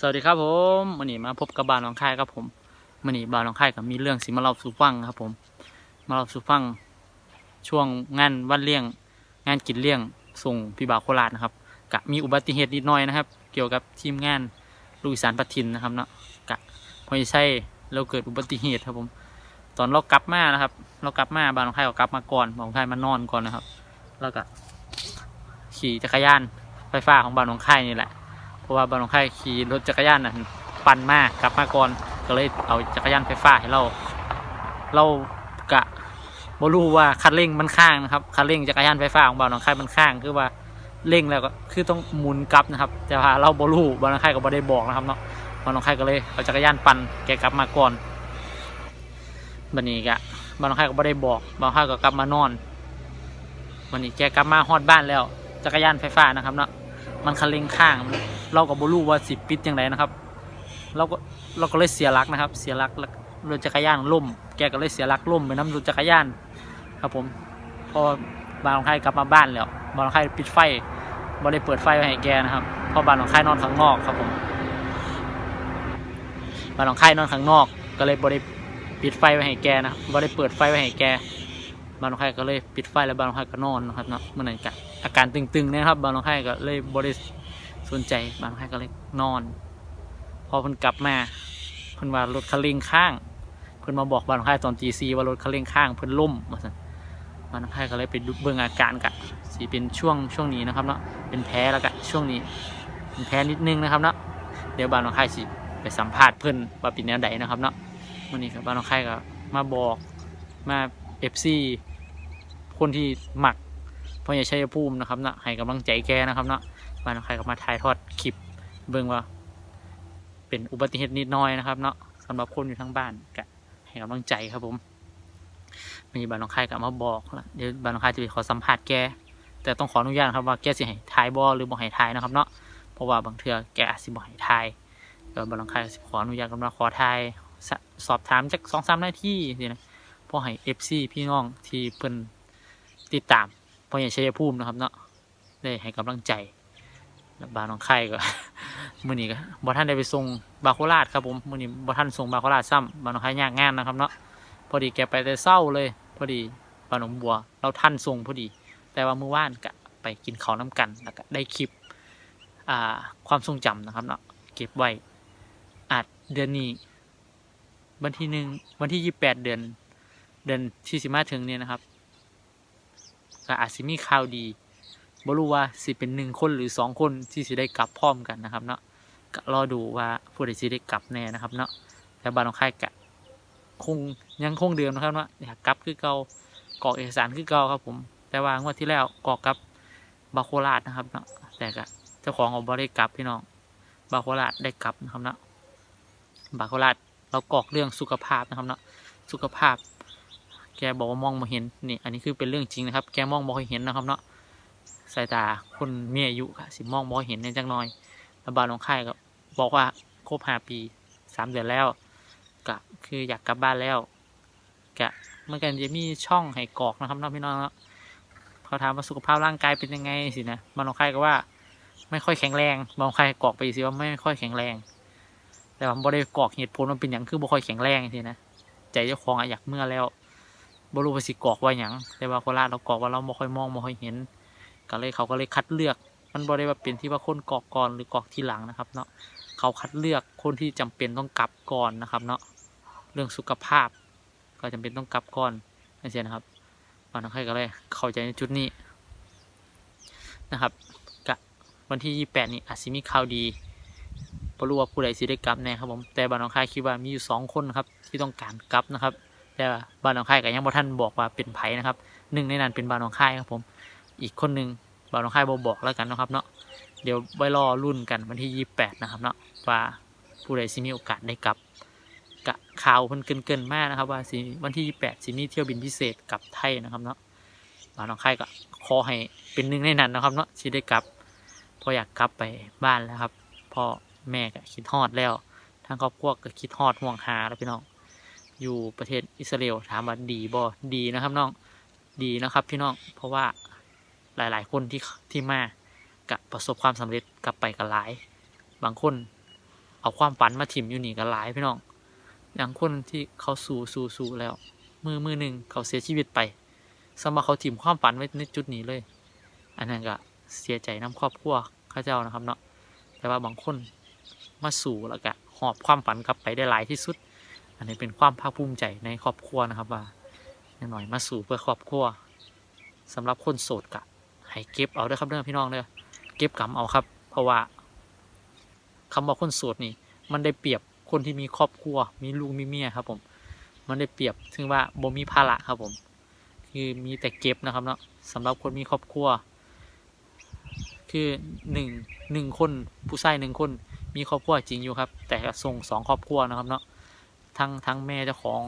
สวัสดีครับผมวันนี้มาพบกับบานน้องค่ายครับผมวันนี้บานน้องค่ายกับมีเรื่องสิมาเล่าสู่ฟังครับผม มาเล่าสู่ฟัง ช่วงงานวันเลี้ยง งานกินเลี้ยงส่งพี่บ่าวโคราชนะครับกะมีอุบัติเหตุนิดหน่อยนะครับ เกี่ยวกับทีมงานลูกอีสานปทินนะครับเนาะกะพอใช่เราเกิดอุบัติเหตุครับผม ตอนเรากลับมานะครับ เรากลับมาบานน้องค่ายก็กลับมาก่อนบานน้องค่ายมานอนก่อนนะครับ แล้วก็ขี่จักรยานไฟฟ้าของบานน้องค่ายนี่แหละ ราะว่าบางคนขี่รถจักรยานน่ะปั่นมากกลับมาก่อนก็เลยเอาจักรยานไฟฟ้าให้เรา เรากะบรู้ว่าคันเร่งมันข้างนะครับคันเร่งจักรยานไฟฟ้าของบางคนมันข้างคือว่าเร่งแล้วก็คือต้องหมุนกลับนะครับ แต่ว่าเราบรู้บางคนก็บ่ได้บอกนะครับเนาะบางคนก็เลยเอาจักรยานปั่นแกกลับมาก่อนบันนี้กะบางคนก็บ่ได้บอกบางคนก็กลับมานอนบันนี้แกกลับมาฮอดบ้านแล้ว จักรยานไฟฟ้านะครับเนาะ มันคันเร่งข้าง เราก็บ่รู้ว่าสิปิดยังไงนะครับ เราก็เราก็เลยเสียหลักนะครับ เสียหลักรถจักรยานล่ม แกก็เลยเสียหลักล่มไปน้ำรถจักรยานครับผมพอบานของไข่กลับมาบ้านแล้วบานของไข่ปิดไฟบ่ได้เปิดไฟไว้ให้แกนะครับเพราะบานของไข่นอนข้างนอกครับผมบานของไข่นอนข้างนอก ก็เลยบ่ได้ปิดไฟไว้ให้แกนะบ่ได้เปิดไฟไว้ให้แก บางน้องไข่ก็เลยปิดไฟแล้วบางน้องไข่ก็นอนนะครับเนาะเมื่อนั้นกะอาการตึงๆนะครับบางน้องไข่ก็เลยบริสนใจบางน้องไข่ก็เลยนอน พอเพิ่นกลับมาเพิ่นว่ารถคันเร่งข้าง เพิ่นมาบอกบางน้องไข่ตอนตีซีว่ารถคันเร่งข้างเพิ่นล่มว่าซั่นบางน้องไข่ก็เลยไปดูเบิ่งอาการกะสิเป็นช่วงช่วงนี้นะครับเนาะเป็นแพ้แล้วกะช่วงนี้เป็นแพ้นิดนึงนะครับเนาะเดี๋ยวบางน้องไข่สิไปสัมภาษณ์เพิ่นว่าเป็นแนวใดนะครับเนาะวันนี้ครับบางน้องไข่ก็มาบอกมา FC คนที่หมักพ่อใหญ่ชัยภูมินะครับนะให้กำลังใจแกนะครับเนาะมาใครก็มาถ่ายทอดคลิปเบิ่งว่า เป็นอุบัติเหตุนิดน้อยนะครับเนาะสำหรับคนอยู่ทั้งบ้านก็ให้กำลังใจครับผมมีบานน้องไข่ก็มาบอกล้วเดี๋ยวบานน้องไข่จะไปขอสัมภาษณ์แกแต่ต้องขออนุญาตครับว่าแกสิให้ถ่ายบอหรือบ่ให้ถ่ายนะครับเนาะเพราะว่าบางเทื่อแกอาจสิบ่ให้ถ่ายก็บานน้องไข่ก็สิขออนุญาตกันว่าขอถ่ายสอบถามจักสองสามนาทีสินะ เพราะให้ FC พี่น้องที่เพิ่นติดตามพ่อใหญ่ชัยภูมินะครับเนาะได้ให้กำลังใจบาน้องไข่ก็มือนี้ก็บ่ท่านได้ไปส่งบาโคราชครับผมมือนี้บ่ท่านส่งบาโคราชซ้ำบาน้องไข่ยากงานนะครับเนาะพอดีแกไปแต่เศร้าเลย พอดีบาหนองบัว เราท่านส่งพอดี แต่ว่าเมื่อวานก็ไปกินข้าวน้ำกันแล้วก็ได้คลิปอ่าความทรงจำนะครับเนาะเก็บไว้อาจเดือนนี้วันที่หนึ่งวันที่ยี่แปดเดือน เดือนที่สิมาถึงเนี่ยนะครับก็อาจสิมีข่าวดีบ่รู้ว่าสิเป็นหนึ่งคนหรือสองคนที่สิได้กลับพร้อมกันนะครับเนาะก็รอดูว่าผู้ใดสิได้กลับแน่นะครับเนาะแต่บ้านของค่ายกะคงยังคงเดิมนะครับเนาะอยากกลับคือเก่ากรอกเอกสารคือเก่าครับผม แต่ว่างวดที่แล้วกรอกกับบาโคราชนะครับเนาะแต่ก็เจ้าของของบ่ได้กลับพี่น้องบาโคราชได้กลับนะครับเนาะบาโคราชเรากรอกเรื่องสุขภาพนะครับเนาะสุขภาพ แกบอกว่ามองม่เห็นนี่อันนี้คือเป็นเรื่องจริงนะครับ แกมองมอยเห็นนะครับเนาะสายตาคนมีอายุค่ะสิมองมอยเห็นในจักหน่อยแล้วบานของค่ายก็บอกว่าครบห้าปีสามเดือนแล้วก็คืออยากกลับบ้านแล้วกะเมื่อกันจะมีช่องให้กรอกนะครับน้องพี่น้องเนาะเขาถามว่าสุขภาพร่างกายเป็นยังไงสินะบานของค่ายก็ว่า ไม่ค่อยแข็งแรงบานของค่ายกรอกไปสิว่าไม่ค่อยแข็งแรง แต่ว่าบ่ได้กรอกเหตุผลมันเป็นอย่างคือบ่ค่อยแข็งแรงสินะใจเจ้าของอยากเมื่อแล้ว บรู้ว่าสิกรอกว่าหยังแต่ว่าโคราชเรากรอกว่าเราไม่ค่อยมองไม่ค่อยเห็น ก็เลยเขาก็เลยคัดเลือก มันบ่ได้ว่าเป็นที่ว่าคนกรอกก่อนหรือกรอกทีหลังนะครับเนาะเขาคัดเลือกคนที่จำเป็นต้องกลับก่อนนะครับเนาะเรื่องสุขภาพ ก็จำเป็นต้องกลับก่อนนั่นเองนะครับบางท่านก็เลยเข้าใจในจุดนี้นะครับกะวันที่ 28 นี่อาจจะมีข่าวดีบ่รู้ว่าผู้ใดสิได้กลับแน่ครับผมแต่บางท่านคิดว่ามีอยู่สองคนนะครับที่ต้องการกลับนะครับ แต่ว่าบ้านหนองคายก็ยังบ่ท่านบอกว่าเป็นไผนะครับหนึ่งในนั้นเป็นบ้านหนองคายครับผมอีกคนหนึ่งบ้านหนองคายบอบอกแล้วกันนะครับเนาะเดี๋ยวไว้รอรุ่นกันวันที่ยี่แปดนะครับเนาะว่าผู้ใดสิมีโอกาสได้กลับกะข่าวเพิ่นเกินๆมากนะครับ ว่าสิวันที่ยี่แปดสิมีเที่ยวบินพิเศษกลับไทยนะครับเนาะบ้านหนองคายก็ขอให้เป็นหนึ่งในนั้นนะครับเนาะที่ได้กลับเพออยากกลับไปบ้านแล้วครับพ่อแม่ก็คิดฮอดแล้วทางครอบครัวก็คิดฮอดห่วงหาแล้วพี่น้อง อยู่ประเทศอิสราเอลถามว่าดีบ่ดีนะครับน้องดีนะครับพี่น้องเพราะว่าหลาย ๆ คนที่ที่มากับประสบความสำเร็จกลับไปกันหลาย บางคนเอาความฝันมาถิ่มอยู่นี่ก็หลายพี่น้องอย่างคนที่เขาสู้สู้สู้แล้ว มือมือหนึ่งเขาเสียชีวิตไปสำหรับเขาถิ่มความฝันไว้ในจุดนี้เลย อันนั้นก็เสียใจน้ำครอบครัวข้าเจ้านะครับเนาะแต่ว่าบางคนมาสู่แล้วก็หอบความฝันกลับไปได้หลายที่สุด อันนี้เป็นความภาคภูมิใจในครอบครัวนะครับว่าหน่อยมาสู่เพื่อครอบครัวสำหรับคนโสดกะให้เก็บเอาด้อครับเด้อพี่น้องเด้อเก็บกำเอาครับ เพราะว่าคำว่าคนโสดนี่ มันได้เปรียบคนที่มีครอบครัว มีลูกมีเมียครับ ผม มันได้เปรียบถึงว่าบ่มีภาระครับผม คือมีแต่เก็บนะครับเนาะสำหรับคนมีครอบครัว คือหนึ่งหนึ่งคนผู้ชายหนึ่งคน มีครอบครัวจริงอยู่ครับ แต่ส่งสองครอบครัวนะครับเนาะ ทั้งทั้งแม่เจ้าของ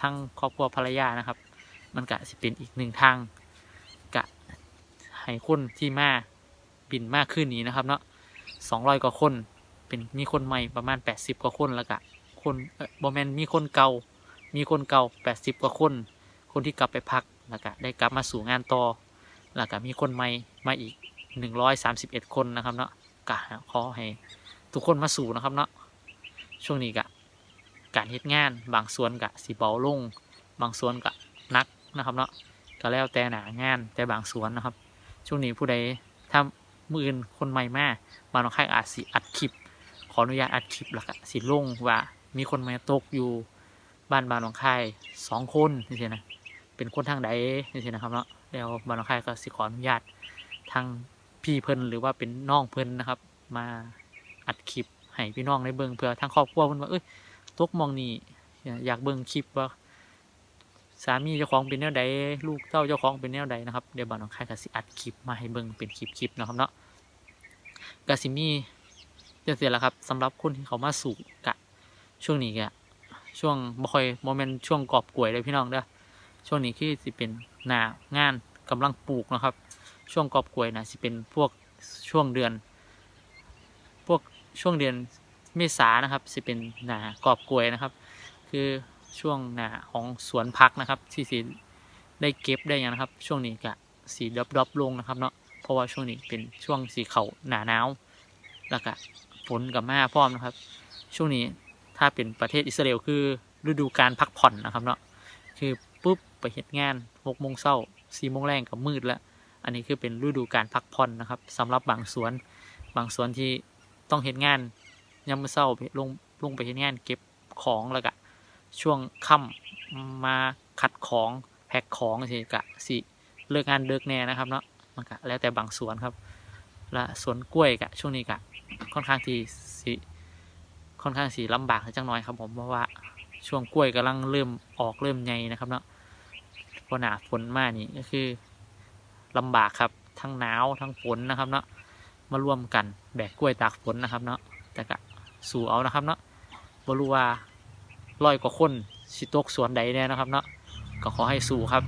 ทั้งครอบครัวภรรยานะครับ มันกะสิเป็นอีกหนึ่งทางกะให้คนที่มาบินมากขึ้นนี้นะครับเนาะสองร้อยกว่าคนเป็นมีคนใหม่ประมาณแปดสิบกว่าคนแล้วกะคนเออบอแมนมีคนเก่า มีคนเก่าแปดสิบกว่าคน คนที่กลับไปพักแล้วก็ได้กลับมาสู่งานต่อแล้วก็มีคนใหม่มาอีกหนึ่งร้อยสามสิบเอ็ดคนนะครับเนาะกะขอให้ทุกคนมาสู่นะครับเนาะช่วงนี้กะ การเฮ็ดงาน บางส่วนกะสีเบาลง บางส่วนกะนักนะครับเนาะก็แล้วแต่หนางานแต่บางส่วนนะครับ ช่วงนี้ผู้ใดถ้ามืออื่นคนใหม่มาบางค่ายอาจสิอัดคลิป ขออนุญาตอัดคลิปแล้วก็สิลงว่ามีคนมาตกอยู่บ้านบานหนองคายสองคนนี่สินะเป็นคนทางใดนี่สินะครับเนาะแล้วบานหนองคายก็สิขออนุญาตทางพี่เพิ่นหรือว่าเป็นน้องเพิ่นนะครับ มาอัดคลิปให้พี่น้องได้เบิ่งเพื่อทางครอบครัวเพิ่นว่าเอ้ย ตกมองนี่อยากเบิ่งคลิปว่าสามีเจ้าของเป็นแนวใดลูกเต้าเจ้าของเป็นแนวใดนะครับเดี๋ยวบานหนองคายก็สิอัดคลิปมาให้เบิ่งเป็นคลิปๆนะครับเนาะกสิมีจะเสร็จแล้วครับสำหรับคนที่เขามาสู่กะช่วงนี้กะช่วงบ่ค่อยโมเมนต์ช่วงกอบกล้วยเลยพี่น้องเด้อช่วงนี้คือสิเป็นหน้างานกำลังปลูกนะครับ ช่วงกอบกล้วยนะสิเป็นพวกช่วงเดือน พวกช่วงเดือน เมษานะครับสิเป็นหนากอบกล้วยนะครับ คือช่วงหนาของสวนพักนะครับ ที่สิได้เก็บได้ยังนะครับ ช่วงนี้กะสีดรอปๆลงนะครับเนาะเพราะว่าช่วงนี้เป็นช่วงสีเขาหนาหนาวแล้วก็ฝนกับมาพร้อมนะครับ ช่วงนี้ถ้าเป็นประเทศอิสราเอลคือฤดูการพักผ่อนนะครับเนาะคือปุ๊บไปเห็ดงานหกโมงเช้าสี่โมงแรงกับมืดแล้ว อันนี้คือเป็นฤดูการพักผ่อนนะครับสำหรับบางสวน บางสวนที่ต้องเห็ดงาน ยามมื้อเช้าลงลงไปเห็ดงานเก็บของแล้วก็ช่วงค่ำมาคัดของแพ็คของสิกะสิเลิกงานเลิกแน่นะครับเนาะมันก็แล้วแต่บางสวนครับ และสวนกล้วยกะช่วงนี้กะค่อนข้างที่สิค่อนข้างสีลำบากจังน้อยครับผมเพราะว่าช่วงกล้วยกำลังเริ่มออกเริ่มใหญ่นะครับเนาะพอหนาฝนมากนี่ก็คือลำบากครับทั้งหนาวทั้งฝนนะครับเนาะมารวมกันแบกกล้วยตากฝนนะครับเนาะแต่กะ สู่เอานะครับเนาะบรูว่าร้อยกว่าคนสิตกสวนใดแน่นะครับเนาะก็ขอให้สู่ครับ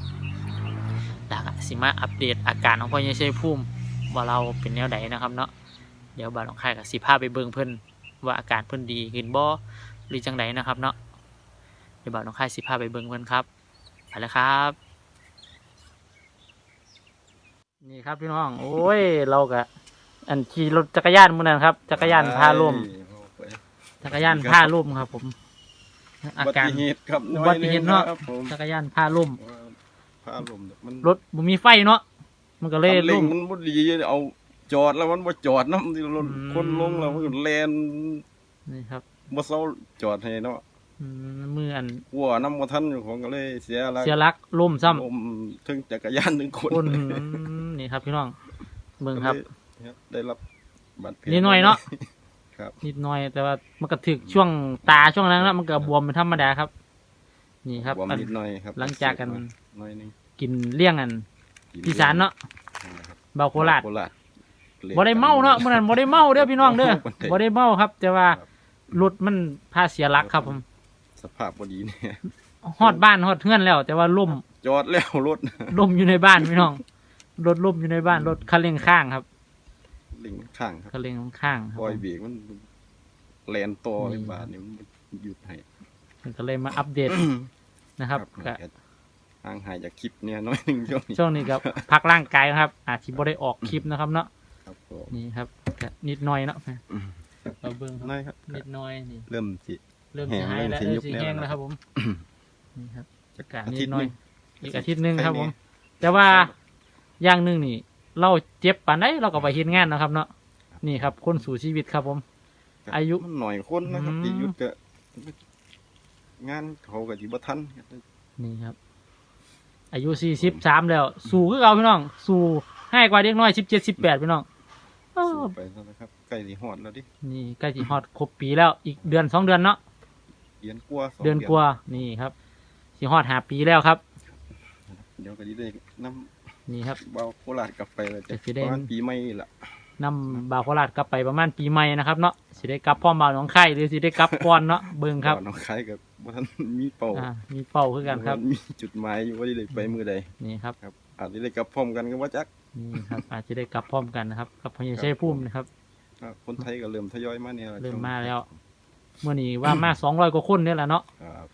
แล้วก็สิมาอัปเดตอาการของพ่อใหญ่ชัยภูมิว่าเราเป็นแนวใดนะครับเนาะเดี๋ยวบาดของค่ายกับสิพาไปเบิ่งเพิ่นว่าอาการเพิ่นดีขึ้นบ่หรือจังไดนะครับเนาะเดี๋ยวบาดของค่ายสิพาไปเบิ่งเพิ่นครับไปแล้วครับ นี่ครับพี่น้องโอ้ยเราก็อันขี่รถจักรยานมื้อนั้นครับ จักรยานพาล่ม จักรยานพาล่มครับ ผม อาอุบัการ ติเหตุครับอุบัติเหตุเนาะครับผมจักรยานพาล่มพาลมเนี่ยมันรถบ่มีไฟเนาะมันก็เลยคันเร่ล่งม มันบ่ดีเอา จอดแล้วมันบ่จอดนำที่รถอืม คนลงแล้วมันก็แล่นนี่ครับบ่เซาจอดให้เนาะอืมมืออันหัวน้ำบ่ทันอยู่ของก็เลยเสียหลักเสียหลักล่มซ้ำลมถึงจักรยานถึงคนคนนี่ครับพี่น้องเบิ่งครับ ก็เลยได้รับบาดแผลนิดหน่อยเนาะ ครับนิดหน่อยแต่ว่ามันก็ถึกช่วงตาช่วงนั้นแล้วมันก็บวมเป็นธรรมดาครับ นี่ครับบวมอันนิดหน่อยครับหลังจากกันหน่อยหนึงกินเลี่ยงอันกินพี่สารเนาะครับเบาโคราชโคราชบ่ได้เมาเนาะมื่อนั้นบ่ได้เมาเด้อพี่น้องเด้อบ่ได้บ่ได้เมาครับ แต่ว่าครับรถมันพาเสียหลักครับผม สภาพบ่ดีเนี่ยฮอดบ้านฮอดเฮือนแล้ว แต่ว่าล่มจอดแล้วรถล่มอยู่ในบ้านพี่น้องรถล่มอยู่ในบ้านรถคันเร่งข้างครับ ลิงข้างครับคันเร่งข้างครับปล่อยผมเบรกมันแลนต่อนี่ไอ้บาทนี่มันหยุดให้มันก็เลยมาอัปเดตนะครับก็ห่างหายจากคลิปเนี่ยน้อยหนึงช่วงนี้ช่วงนี้ก็พักร่างกายนะครับ อาจจะบ่ได้ออกคลิปนะครับเนาะครับผมนี่ครับก็นิดหน่อยเนาะเราเบิ่งครับน้อยครับ นิดน้อยนี่เริ่มสิ เริ่มแห้จะงหายแล้วเริ่เริ่มมสิยุบสีแล้วแห้งนะแล้วครับผมนี่ครับจะอากาศอานิทิดตย์หน้อยหนึ่งอีกอาทิตย์หนึงครับผมใครแต่ว่าอย่างหนึ่งนี่ เราเจ็บปานใดเราก็ไปเฮ็ดงานนะครับ เนาะนี่ครับ คนสู่ชีวิตครับผมเนี่ยอายุมันหน่อยคนนะครับอืม ที่หยุดก็งานเขาก็สิบ่ทันนี่ครับ อายุสี่สิบสามแล้ว สู่คือเราพี่น้อง สู่ให้กว่าเด็กน้อยสิบเจ็ดสิบแปดพี่น้องอ้าวสู้ไปแล้วนะครับใกล้สิฮอดแล้วดินี่ใกล้จะฮอดครบปีแล้วอีกเดือนสองเดือนเนาะ เดือนกว่าสองเดือนกว่านี่ครับสิฮอดหาปีแล้วครับ เดี๋ยวก็สิได้นํ นี่ครับ เบาโคราชกลับไปแล้วจะจะสิได้ ประมาณปีใหม่นี่ล่ะนำบาวโคราชกลับไปประมาณปีใหม่นะครับเนาะสิได้กลับพ่อมบาวหนองไข่หรือสิได้กลับก่อนเนาะเบิ่งครับก่อนน้องคายกับบ่ทันมีเป่าอ่ามีเป้าคือกันครับ มีจุดหมายอยู่ว่าสิได้ไปมื้อใดนี่ครับ ครับอาจจะได้กลับพร้อมกันก็ว่าจักนี่ครับ อาจจะได้กลับพร้อมกันนะครับกับพญาชัยพุ่มนะครับครับคนไทยก็เริ่มทยอยมาเนี่ยเริ่มมาแล้วเมื่อนี้ว่ามาสองร้อยกว่าคนเนี่ยแหละเนาะครับ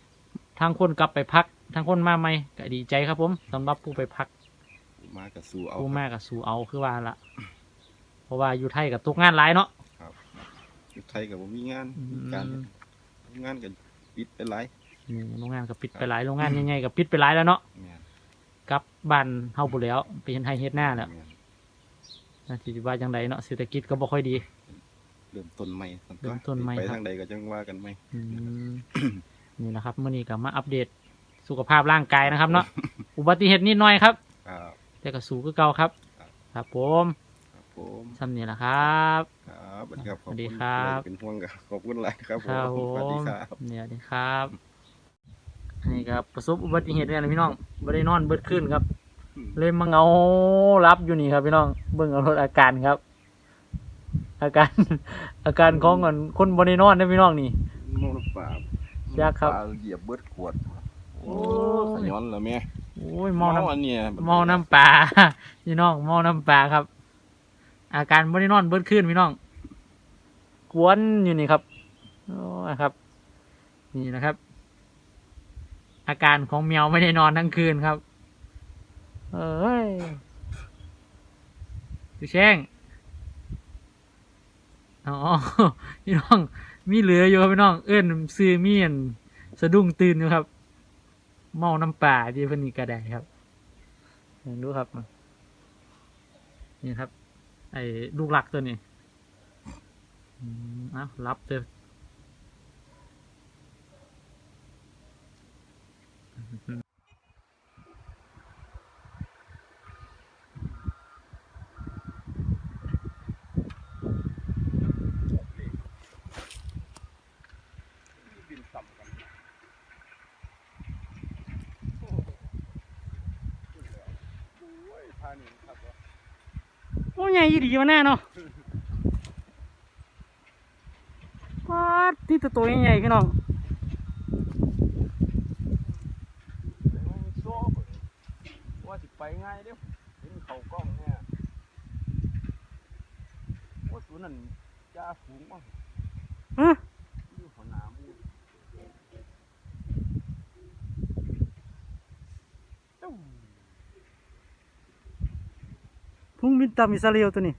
ทางคนกลับไปพักทางคนมาใหม่ก็ดีใจครับผมสำหรับผู้ไปพัก มากับสู่เอาผู้มากับสู่เอาคือว่าละเพราะว่าอยู่ไทยกับตกงานหลายเนาะอยู่ไทยก็บ่มีงานอืมมีการงานก็ปิดไปหลายนี่โรงงานก็ปิดไปหลายโรงงานใหญ่ๆก็ปิดไปหลายแล้วเนาะแม่นกลับบ้านเฮาบุแล้วไปเห็นไทยเฮ็ดหน้าแล้วม่นนาทีว่าจังไดเนาะเศรษฐกิจก็บ่ค่อยดี เริ่มต้นใหม่สักเริ่มต้นใหม่ไปครับ ทางใดก็จังว่ากันไหมอืมนี่นะครับเมื่อนี้ก็มาอัปเดตสุขภาพร่างกายนะครับเนาะอุบัติเหตุนิดหน่อยครับ ครับ แต่ก็สู้คือเก่าครับ ครับครับผมครับผมสำเนียงนะครับ ครับสวัสดีครับสวัสดีขอณครับ เป็นห่วงครับขอบคุณหลายครับผครับมผสวัสดีมครับ เนี่ยดีครับนี่ครับประสบอุบัติเหตุเนี่ยนะพี่น้องไม่ได้นอนเบิดขึ้นครับเลยมาเงารับอยู่นี่ครับพี่น้องเบิ่งเอารถอาการครับ อาการ อาการของคนคนบริโนอนนะพี่น้องนี่เมาน้ำปลายากครับ ปลเหยียบเบิดขวด โอ้ขยย้อนเหรอแม่โอ้ยเมาน้ำอันเนี้ยเมาน้ำปลาพี่น้องเมาน้ำปลาครับ อาการบริโนอนเบิดขึ้นพี่น้องกวนอยู่นี่ครับโอ้ยครับ นี่นะครับ อาการของแมวไม่ได้นอนทั้งคืนครับ เอ้ยดูแช่งอ๋อพี่น้องมีเหลืออยู่ครับพี่น้อง เอื้อนซื้อเมียนสะดุ้งตื่นอยู่ครับ เมาน้ำป่าที่เพิ่นนี่กระไดครับลองดูครับ นี่ครับ ไอ้ลูกหลักตัวนี้อืมเอ้ารับเถอะ โอ้ใหญ่ดีมาแน่เนาะว้าดที่ตัวตัวใหญ่ๆพี่น้องว่าสิไปง่ายเด้อเห็นเขากล้องเนี่ยว่าตัวนั้นจ้าสูงมากฮะ อยู่หัวหน้าหมู พุ่งบินตามอิสราเอลตัวนี้